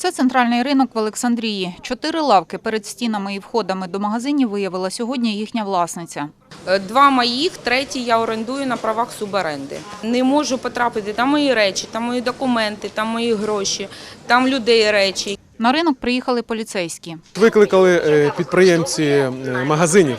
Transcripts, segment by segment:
Це центральний ринок в Олександрії. Чотири лавки перед стінами і входами до магазинів виявила сьогодні їхня власниця. Е, Два моїх, третій я орендую на правах суборенди. Не можу потрапити там мої речі, там мої документи, там мої гроші, там людей речі. На ринок приїхали поліцейські. Викликали е, підприємці е, магазинів.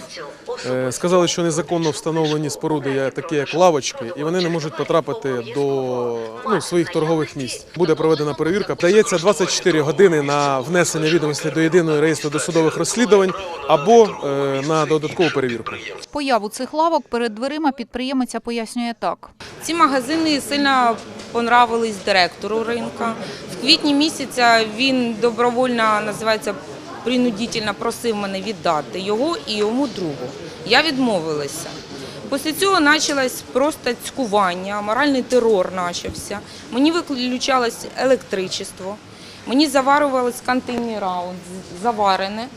Е, Сказали, що незаконно встановлені споруди, є такі як лавочки, і вони не можуть потрапити до ну, своїх торгових місць. Буде проведена перевірка. Дається 24 години на внесення відомостей до єдиного реєстру досудових розслідувань або е, на додаткову перевірку. Появу цих лавок перед дверима підприємиця пояснює так. Ці магазини сильно понравились директору ринка. В квітні місяця він добровольно називається принудительно просив мене віддати його і йому другу. Я відмовилася. Після цього почалось просто цькування, моральний терор почався. Мені виключалось електричество, мені заварювалось контейнера, от, заварене.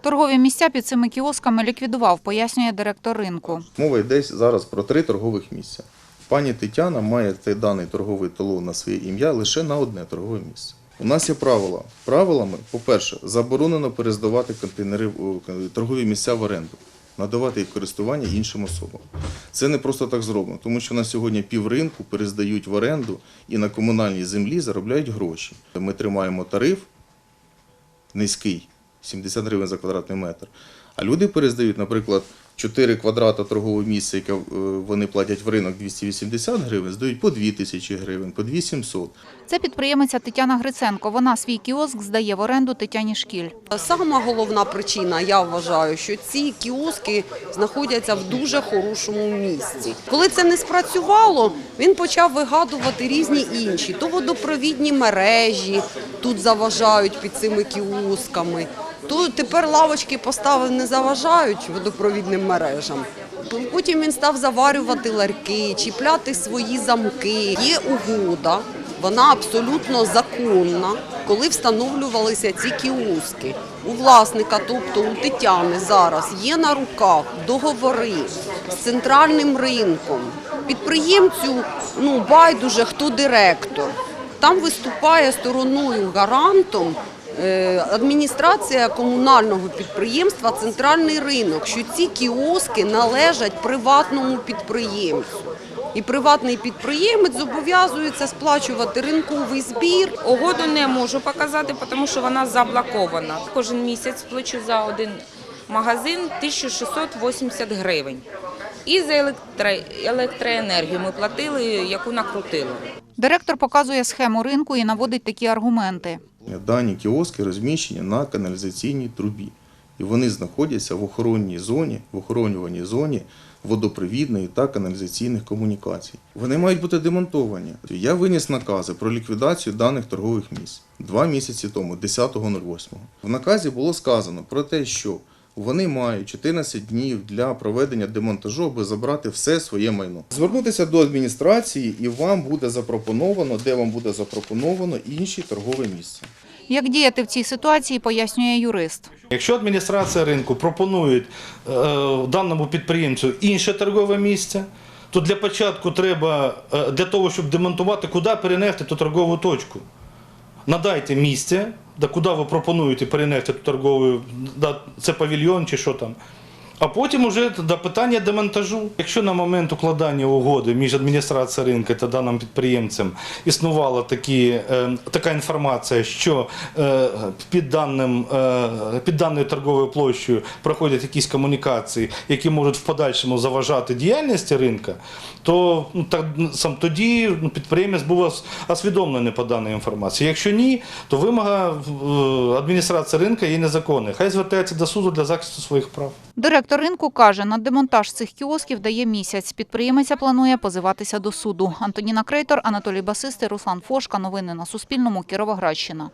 Торгові місця під цими кіосками ліквідував, пояснює директор ринку. Мова йде зараз про три торгових місця. Пані Тетяна має цей даний торговий талон на своє ім'я лише на одне торгове місце. У нас є правила. Правилами, по-перше, заборонено перездавати контейнери в- торгові місця в оренду, надавати їх користування іншим особам. Це не просто так зроблено, тому що на сьогодні півринку перездають в оренду і на комунальній землі заробляють гроші. Ми тримаємо тариф низький 70 гривень за квадратний метр. А люди перездають, наприклад, 4 квадрата торгового місця, яке е, вони платять в ринок 280 гривень, здають по 2 тисячі гривень, по 2700. Це підприємиця Тетяна Гриценко. Вона свій кіоск здає в оренду Тетяні Шкіль. Сама головна причина, я вважаю, що ці кіоски знаходяться в дуже хорошому місці. Коли це не спрацювало, він почав вигадувати різні інші. То водопровідні мережі тут заважають під цими кіосками, то тепер лавочки поставив не заважають водопровідним мережам. Потім він став заварювати ларьки, чіпляти свої замки. Є угода, вона абсолютно законна, коли встановлювалися ці кіоски. У власника, тобто у Тетяни, зараз є на руках договори з центральним ринком. Підприємцю ну байдуже хто директор. Там виступає стороною гарантом адміністрація комунального підприємства Центральний ринок, що ці кіоски належать приватному підприємцю. І приватний підприємець зобов'язується сплачувати ринковий збір. Угоду не можу показати, тому що вона заблокована. Кожен місяць плачу за один магазин 1680 гривень. І за електро... електроенергію ми платили, яку накрутили. Директор показує схему ринку і наводить такі аргументи. Дані кіоски розміщені на каналізаційній трубі. І вони знаходяться в охоронній зоні, в охоронюваній зоні водопровідної та каналізаційних комунікацій. Вони мають бути демонтовані. Я виніс накази про ліквідацію даних торгових місць два місяці тому, 10.08. В наказі було сказано про те, що вони мають 14 днів для проведення демонтажу, аби забрати все своє майно. Звернутися до адміністрації і вам буде запропоновано, де вам буде запропоновано інші торгові місця. Як діяти в цій ситуації, пояснює юрист. Якщо адміністрація ринку пропонує е, даному підприємцю інше торгове місце, то для початку треба е, для того, щоб демонтувати, куди перенести ту торгову точку. Надайте місце, да куди ви пропонуєте перенести торгову, да, це павільйон чи що там. А потім уже до питання демонтажу. Якщо на момент укладання угоди між адміністрацією ринку та даним підприємцем існувала такі, е, така інформація, що е, під, даним, е, під даною торговою площею проходять якісь комунікації, які можуть в подальшому заважати діяльності ринка, то ну, так, сам тоді ну, підприємець був освідомлений по даній інформації. Якщо ні, то вимога адміністрації ринку є незаконна. Хай звертається до суду для захисту своїх прав. Директор ринку каже, на демонтаж цих кіосків дає місяць. Підприємиця планує позиватися до суду. Антоніна Крейтор, Анатолій Басистий, Руслан Фошка. Новини на Суспільному. Кіровоградщина.